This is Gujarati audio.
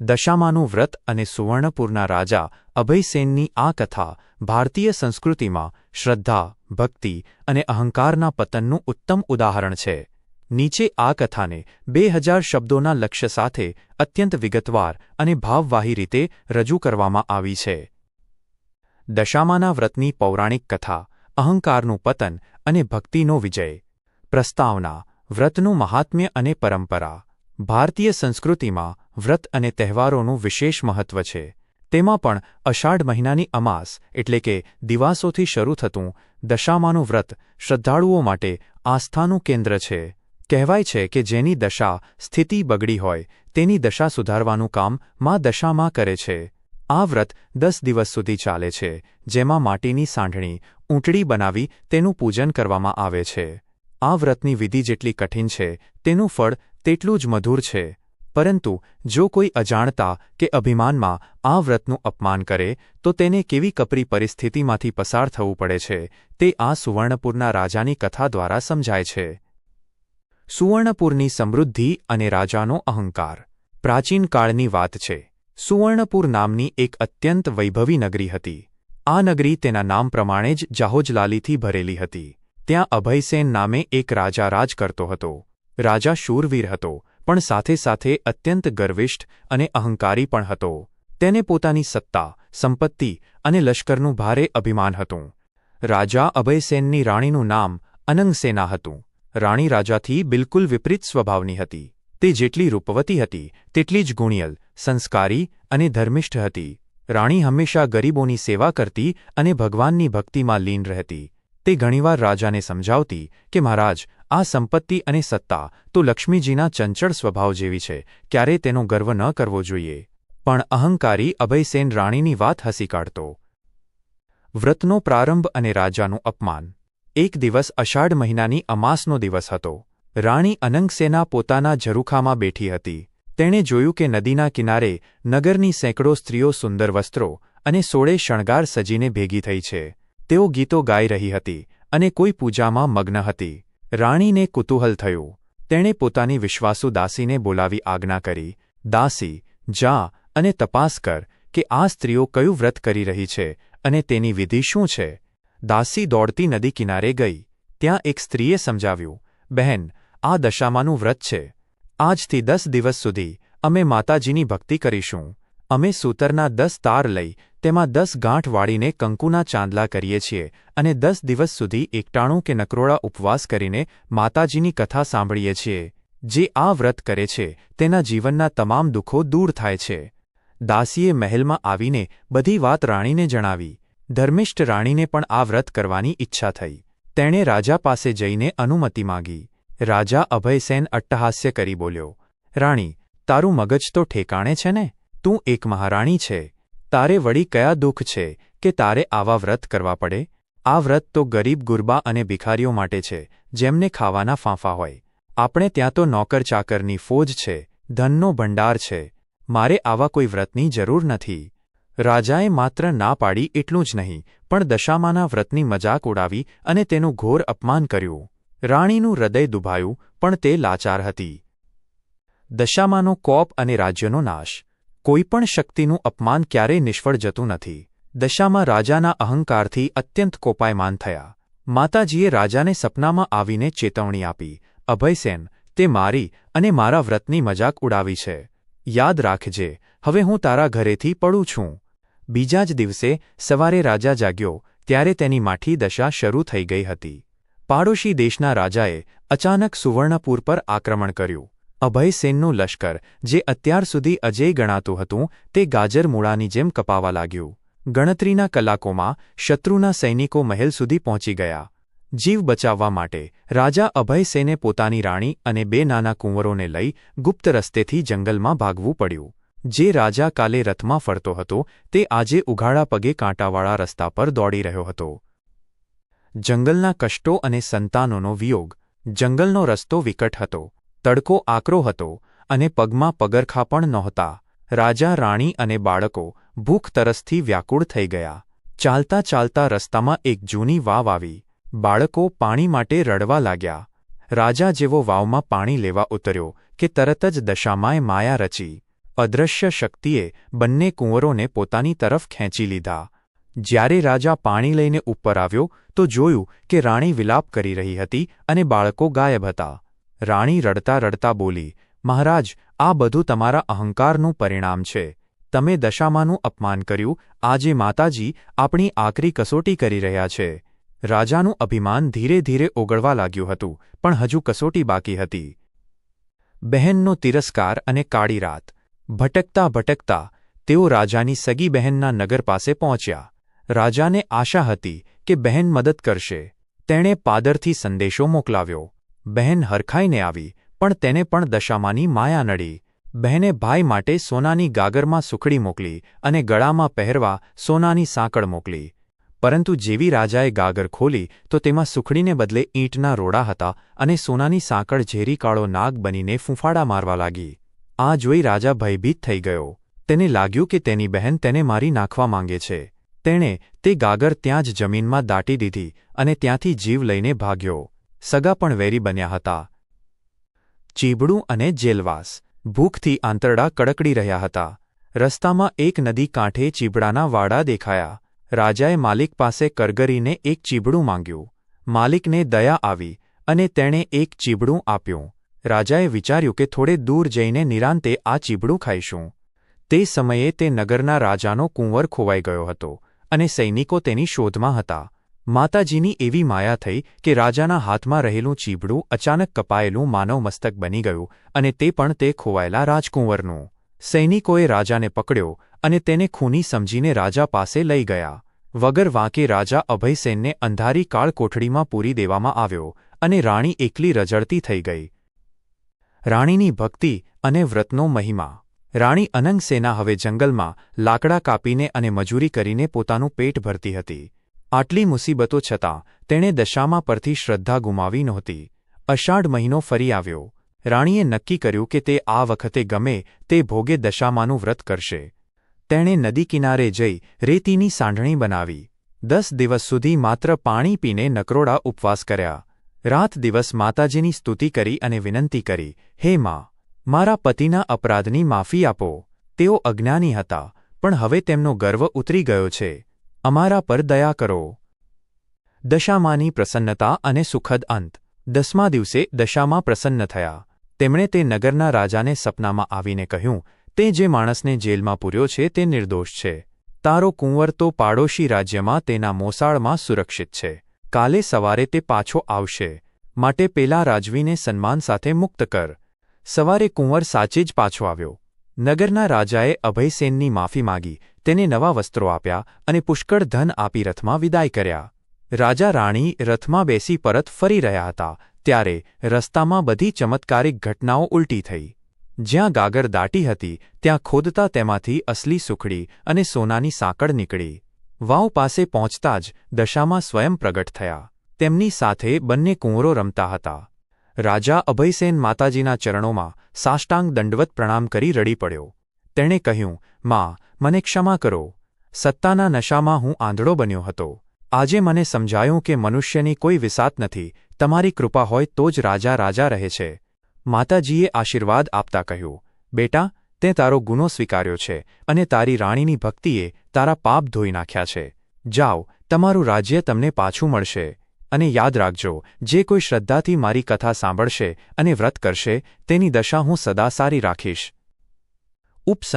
દશામાનું વ્રત અને સુવર્ણપુરના રાજા અભયસેનની આ કથા ભારતીય સંસ્કૃતિમાં શ્રદ્ધા, ભક્તિ અને અહંકારના પતનનું ઉત્તમ ઉદાહરણ છે. નીચે આ કથાને બે હજાર શબ્દોના લક્ષ્ય સાથે અત્યંત વિગતવાર અને ભાવવાહી રીતે રજૂ કરવામાં આવી છે. દશામાના વ્રતની પૌરાણિક કથા, અહંકારનું પતન અને ભક્તિનો વિજય, પ્રસ્તાવના, વ્રતનું મહાત્મ્ય અને પરંપરા, ભારતીય સંસ્કૃતિમાં વ્રત અને તહેવારોનું વિશેષ મહત્વ છે. તેમાં પણ અષાઢ મહિનાની અમાસ એટલે કે દિવાસોથી શરૂ થતું દશામાનું વ્રત શ્રદ્ધાળુઓ માટે આસ્થાનું કેન્દ્ર છે. કહેવાય છે કે જેની દશા સ્થિતિ બગડી હોય તેની દશા સુધારવાનું કામમાં દશામાં કરે છે. આ વ્રત દસ દિવસ સુધી ચાલે છે, જેમાં માટીની સાંઢણી ઊંટડી બનાવી તેનું પૂજન કરવામાં આવે છે. આ વ્રતની વિધિ જેટલી કઠિન છે, તેનું ફળ તેટલું જ મધુર છે. પરંતુ જો કોઈ અજાણતા કે અભિમાનમાં આ વ્રતનું અપમાન કરે, તો તેને કેવી કપરી પરિસ્થિતિમાંથી પસાર થવું પડે છે, તે આ સુવર્ણપુરના રાજાની કથા દ્વારા સમજાય છે. સુવર્ણપુરની સમૃદ્ધિ અને રાજાનો અહંકાર. પ્રાચીન કાળની વાત છે. સુવર્ણપુર નામની એક અત્યંત વૈભવી નગરી હતી. આ નગરી તેના નામ પ્રમાણે જ જાહોજલાલીથી ભરેલી હતી. ત્યાં અભયસેન નામે એક રાજા રાજ કરતો હતો. રાજા શૂરવીર હતો. પણ સાથે સાથે અત્યંત ગર્વિષ્ઠ અને અહંકારી પણ હતો. તેને પોતાની સત્તા, સંપત્તિ અને લશ્કરનું ભારે અભિમાન હતું. રાજા અભયસેનની રાણીનું નામ અનંગસેના હતું. રાણી રાજાથી બિલકુલ વિપરીત સ્વભાવની હતી. તે જેટલી રૂપવતી હતી, તેટલી જ ગુણિયલ, સંસ્કારી અને ધર્મિષ્ઠ હતી. રાણી હંમેશા ગરીબોની સેવા કરતી અને ભગવાનની ભક્તિમાં લીન રહેતી. તે ઘણીવાર રાજાને સમજાવતી કે, મહારાજ આ સંપત્તિ અને સત્તા તો લક્ષ્મીજીના ચંચળ સ્વભાવ જેવી છે, ક્યારે તેનો ગર્વ ન કરવો જોઈએ. પણ અહંકારી અભયસેન રાણીની વાત હસી કાઢતો. વ્રતનો પ્રારંભ અને રાજાનું અપમાન. એક દિવસ અષાઢ મહિનાની અમાસનો દિવસ હતો. રાણી અનંગસેના પોતાના ઝરૂખામાં બેઠી હતી. તેણે જોયું કે નદીના કિનારે નગરની સેંકડો સ્ત્રીઓ સુંદર વસ્ત્રો અને સોળે શણગાર સજીને ભેગી થઈ છે. તેઓ ગીતો ગાઈ રહી હતી અને કોઈ પૂજામાં મગ્ન હતી. રાણીને કુતૂહલ થયું. તેણે પોતાની વિશ્વાસુ દાસીને બોલાવી આજ્ઞા કરી, દાસી, જા અને તપાસ કર કે આ સ્ત્રીઓ કયું વ્રત કરી રહી છે અને તેની વિધિ શું છે. દાસી દોડતી નદી કિનારે ગઈ. ત્યાં એક સ્ત્રીએ સમજાવ્યું, બહેન, આ દશામાનું વ્રત છે. આજથી દસ દિવસ સુધી અમે માતાજીની ભક્તિ કરીશું. અમે સૂતરના દસ તાર લઈ તેમાં દસ ગાંઠ વાળીને કંકુના ચાંદલા કરીએ છીએ અને દસ દિવસ સુધી એકટાણું કે નકરોળા ઉપવાસ કરીને માતાજીની કથા સાંભળીએ છીએ, જે આ વ્રત કરે છે, તેના જીવનના તમામ દુઃખો દૂર થાય છે. દાસીએ મહેલમાં આવીને બધી વાત રાણીને જણાવી. ધર્મિષ્ઠ રાણીને પણ આ વ્રત કરવાની ઈચ્છા થઈ. તેણે રાજા પાસે જઈને અનુમતિ માંગી. રાજા અભયસેન અટ્ટહાસ્ય કરી બોલ્યો, રાણી, તારું મગજ તો ઠેકાણે છે ને? તું એક મહારાણી છે. તારે વળી કયા દુઃખ છે કે તારે આવા વ્રત કરવા પડે? આ વ્રત તો ગરીબ ગુરબા અને ભિખારીઓ માટે છે, જેમને ખાવાના ફાંફા હોય. આપણે ત્યાં તો નોકર ચાકરની ફોજ છે, ધનનો ભંડાર છે. મારે આવા કોઈ વ્રતની જરૂર નથી. રાજાએ માત્ર ના પાડી એટલું જ નહીં, પણ દશામાના વ્રતની મજાક ઉડાવી અને તેનું ઘોર અપમાન કર્યું. રાણીનું હૃદય દુભાયું, પણ તે લાચાર હતી. દશામાનો કોપ અને રાજ્યનો નાશ. કોઈપણ શક્તિનું અપમાન ક્યારેય નિષ્ફળ જતું નથી. દશામાં રાજાના અહંકારથી અત્યંત કોપાયમાન થયા. માતાજીએ રાજાને સપનામાં આવીને ચેતવણી આપી અભયસેન તે મારી અને મારા વ્રતની મજાક ઉડાવી છે. યાદ રાખજે, હવે હું તારા ઘરેથી પડું છું. બીજા જ દિવસે સવારે રાજા જાગ્યો, ત્યારે તેની માઠી દશા શરૂ થઈ ગઈ હતી. પાડોશી દેશના રાજાએ અચાનક સુવર્ણપુર પર આક્રમણ કર્યું. અભયસેનનું લશ્કર, જે અત્યાર સુધી અજેય ગણાતું હતું, તે ગાજર મૂળાની જેમ કપાવા લાગ્યું. ગણતરીના કલાકોમાં શત્રુના સૈનિકો મહેલ સુધી પહોંચી ગયા. જીવ બચાવવા માટે રાજા અભયસેને પોતાની રાણી અને બે નાના કુંવરોને લઈ ગુપ્ત રસ્તેથી જંગલમાં ભાગવું પડ્યું. જે રાજા કાલે રથમાં ફરતો હતો, તે આજે ઉઘાડા પગે કાંટાવાળા રસ્તા પર દોડી રહ્યો હતો. જંગલના કષ્ટો અને સંતાનોનો વિયોગ. જંગલનો રસ્તો વિકટ હતો. તડકો આકરો હતો અને પગમાં પગરખા પણ નહોતા. રાજા, રાણી અને બાળકો ભૂખ તરસથી વ્યાકુળ થઈ ગયા. ચાલતા ચાલતા રસ્તામાં એક જૂની વાવ આવી. બાળકો પાણી માટે રડવા લાગ્યા. રાજા જેવો વાવમાં પાણી લેવા ઉતર્યો કે તરત જ દશામાએ માયા રચી. અદૃશ્ય શક્તિએ બંને કુંવરોને પોતાની તરફ ખેંચી લીધા. જ્યારે રાજા પાણી લઈને ઉપર આવ્યો તો જોયું કે રાણી વિલાપ કરી રહી હતી અને બાળકો ગાયબ હતા. રાણી રડતા રડતા બોલી, મહારાજ, આ બધું તમારા અહંકારનું પરિણામ છે. તમે દશામાનું અપમાન કર્યું. આજે માતાજી આપણી આકરી કસોટી કરી રહ્યા છે. રાજાનું અભિમાન ધીરે ધીરે ઓગળવા લાગ્યું હતું, પણ હજુ કસોટી બાકી હતી. બહેનનો તિરસ્કાર અને કાળી રાત. ભટકતા ભટકતા તેઓ રાજાની સગી બહેનના નગર પાસે પહોંચ્યા. રાજાને આશા હતી કે બહેન મદદ કરશે. તેણે પાદરથી સંદેશો મોકલાવ્યો. બહેન હરખાઈને આવી, પણ તેને પણ દશામાની માયા નડી. બહેને ભાઈ માટે સોનાની ગાગરમાં સુખડી મોકલી અને ગળામાં પહેરવા સોનાની સાંકળ મોકલી. પરંતુ જેવી રાજાએ ગાગર ખોલી, તો તેમાં સુખડીને બદલે ઈંટના રોડા હતા અને સોનાની સાંકળ ઝેરી કાળો નાગ બનીને ફૂંફાડા મારવા લાગી. આ જોઈ રાજા ભયભીત થઈ ગયો. તેને લાગ્યું કે તેની બહેન તેને મારી નાખવા માંગે છે. તેણે તે ગાગર ત્યાં જ જમીનમાં દાટી દીધી અને ત્યાંથી જીવ લઈને ભાગ્યો. સગા પણ વેરી બન્યા હતા. ચીબડું અને જેલવાસ ભૂખથી આંતરડા કડકડી રહ્યા હતા. રસ્તામાં એક નદી કાંઠે ચીબડાના વાડા દેખાયા. રાજાએ માલિક પાસે કરગરીને એક ચીબડું માંગ્યું. માલિકને દયા આવી અને તેણે એક ચીબડું આપ્યું. રાજાએ વિચાર્યું કે થોડે દૂર જઈને નિરાંતે આ ચીબડું ખાઈશું. તે સમયે તે નગરના રાજાનો કુંવર ખોવાઈ ગયો હતો અને સૈનિકો તેની શોધમાં હતા. માતાજીની એવી માયા થઈ કે રાજાના હાથમાં રહેલું ચીબડું અચાનક કપાયેલું માનવ મસ્તક બની ગયું અને તે પણ તે ખોવાયેલા રાજકુંવરનું. સૈનિકોએ રાજાને પકડ્યો અને તેને ખૂની સમજીને રાજા પાસે લઈ ગયા. વગર વાંકે રાજા અભયસેનને અંધારી કાળ કોઠડીમાં પૂરી દેવામાં આવ્યો અને રાણી એકલી રજડતી થઈ ગઈ. રાણીની ભક્તિ અને વ્રતનો મહિમા. રાણી અનંગસેના હવે જંગલમાં લાકડા કાપીને અને મજૂરી કરીને પોતાનું પેટ ભરતી હતી. આટલી મુસીબતો છતાં, તેણે દશામાં પરથી શ્રદ્ધા ગુમાવી નહોતી. અષાઢ મહિનો ફરી આવ્યો. રાણીએ નક્કી કર્યું કે તે આ વખતે ગમે તે ભોગે દશામાનું વ્રત કરશે. તેણે નદી કિનારે જઈ રેતીની સાંઢણી બનાવી. દસ દિવસ સુધી માત્ર પાણી પીને નકરોડા ઉપવાસ કર્યા. રાત દિવસ માતાજીની સ્તુતિ કરી અને વિનંતી કરી, હે મા, મારા પતિના અપરાધની માફી આપો. તેઓ અજ્ઞાની હતા, પણ હવે તેમનો ગર્વ ઉતરી ગયો છે. અમારા પર દયા કરો. દશામાની પ્રસન્નતા અને સુખદ અંત. દસમા દિવસે દશામાં પ્રસન્ન થયા. તેમણે તે નગરના રાજાને સપનામાં આવીને કહ્યું, તે જે માણસને જેલમાં પૂર્યો છે તે નિર્દોષ છે. તારો કુંવર તો પાડોશી રાજ્યમાં તેના મોસાળમાં સુરક્ષિત છે. કાલે સવારે તે પાછો આવશે. માટે પેલા રાજવીને સન્માન સાથે મુક્ત કર. સવારે કુંવર સાચે જ પાછો આવ્યો. નગરના રાજાએ અભયસેનની માફી માગી તેને નવા વસ્ત્રો આપ્યા અને પુષ્કળ ધન આપી રથમાં વિદાય કર્યા. રાજા રાણી રથમાં બેસી પરત ફરી રહ્યા હતા, ત્યારે રસ્તામાં બધી ચમત્કારિક ઘટનાઓ ઉલટી થઈ. જ્યાં ગાગર દાટી હતી, ત્યાં ખોદતા તેમાંથી અસલી સુખડી અને સોનાની સાંકળ નીકળી. વાવ પાસે પહોંચતા જ દશામાં સ્વયં પ્રગટ થયા. તેમની સાથે બંને કુંવરો રમતા હતા. રાજા અભયસેન માતાજીના ચરણોમાં સાષ્ટાંગ દંડવત પ્રણામ કરી રડી પડ્યો. તેણે કહ્યું, માં, મને ક્ષમા કરો. સત્તાના નશામાં હું આંધળો બન્યો હતો. આજે મને સમજાયું કે મનુષ્યની કોઈ વિસાત નથી, તમારી કૃપા હોય તો જ રાજા રાજા રહે છે. માતાજીએ આશીર્વાદ આપતા કહ્યું, બેટા, તે તારો ગુનો સ્વીકાર્યો છે અને તારી રાણીની ભક્તિએ તારા પાપ ધોઈ નાખ્યા છે. જાઓ, તમારું રાજ્ય તમને પાછું મળશે. અને યાદ રાખજો, જે કોઈ શ્રદ્ધાથી મારી કથા સાંભળશે અને વ્રત કરશે, તેની દશા હું સદા સારી રાખીશ. Upsa.